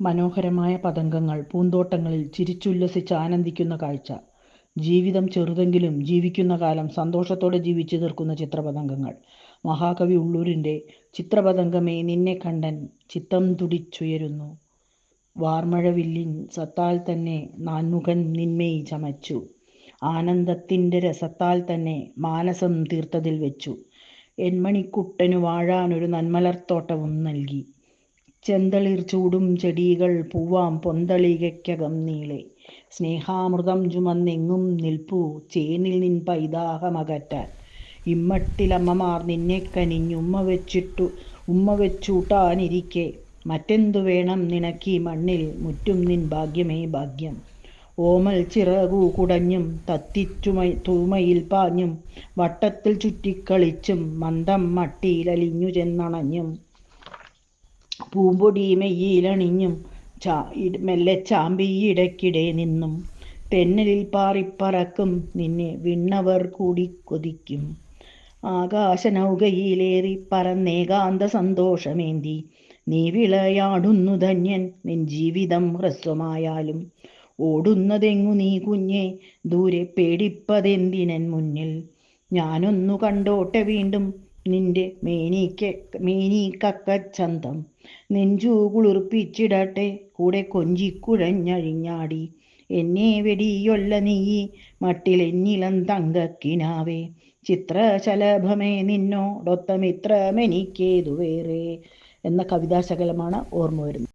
മനോഹരമായ പതംഗങ്ങൾ പൂന്തോട്ടങ്ങളിൽ ചിരിച്ചുല്ലസിച്ച് ആനന്ദിക്കുന്ന കാഴ്ച. ജീവിതം ചെറുതെങ്കിലും ജീവിക്കുന്ന കാലം സന്തോഷത്തോടെ ജീവിച്ചു തീർക്കുന്ന ചിത്രപതംഗങ്ങൾ. മഹാകവി ഉള്ളൂരിന്റെ ചിത്രപതംഗമേ നിന്നെ കണ്ടൻ ചിത്തം തുടിച്ചുയരുന്നു. വാർമഴവില്ലിൻ സത്താൽ തന്നെ നാൻമുഖൻ നിന്മയി ചമച്ചു. ആനന്ദത്തിന്റെ രസത്താൽ തന്നെ മാനസം തീർത്തതിൽ വെച്ചു. എൻ മണിക്കുട്ടനു വാഴാനൊരു നന്മലർത്തോട്ടവും നൽകി. ചെന്തളിർ ചൂടും ചെടികൾ പൂവാം പൊന്തളികയ്ക്കകം നീളെ. സ്നേഹാമൃതം ചുമന്നെങ്ങും നിൽപ്പൂ ചേനിൽ നിൻ പൈതാഹമകറ്റാൻ. ഇമ്മട്ടിലമ്മമാർ നിന്നെ കനിഞ്ഞുമ്മ വെച്ചിട്ടു ഉമ്മ വെച്ചൂട്ടാനിരിക്കെ മറ്റെന്തു വേണം നിനക്കീ മണ്ണിൽ മുറ്റും നിൻ ഭാഗ്യമേ ഭാഗ്യം. ഓമൽ ചിറകു കുടഞ്ഞും തത്തിത്തൂമയിൽ പാഞ്ഞും വട്ടത്തിൽ ചുറ്റിക്കളിച്ചും മന്ദം മട്ടിയിലലിഞ്ഞു ചെന്നണഞ്ഞും പൂമ്പൊടി ചാ മെല്ലെ ചാമ്പിയിടയ്ക്കിടെ നിന്നും തെന്നലിൽ പാറിപ്പറക്കും നിന്നെ വിണ്ണവർ കൂടി കൊതിക്കും. ആകാശനൗകയിലേറി പറന്നേകാന്ത സന്തോഷമേന്തി നീ വിളയാടുന്നു ധന്യൻ നിൻ ജീവിതം ഹ്രസ്വമായാലും. ഓടുന്നതെങ്ങു നീ കുഞ്ഞെ ദൂരെ പേടിപ്പതെന്തിനൻ മുന്നിൽ. ഞാനൊന്നു കണ്ടോട്ടെ വീണ്ടും നിന്റെ മേനിക്കക്കച്ചന്തം. നെഞ്ചു കുളിർപ്പിച്ചിടട്ടെ കൂടെ കൊഞ്ചിക്കുഴഞ്ഞഴിഞ്ഞാടി. എന്നെ വെടിയൊല്ല നീ മട്ടിലെന്നിലം തങ്കക്കിനാവേ. ചിത്രശലഭമേ നിന്നോടൊത്തമിത്രമെനിക്കേതു വേറെ എന്ന കവിതാശകലമാണ് ഓർമ്മ വരുന്നത്.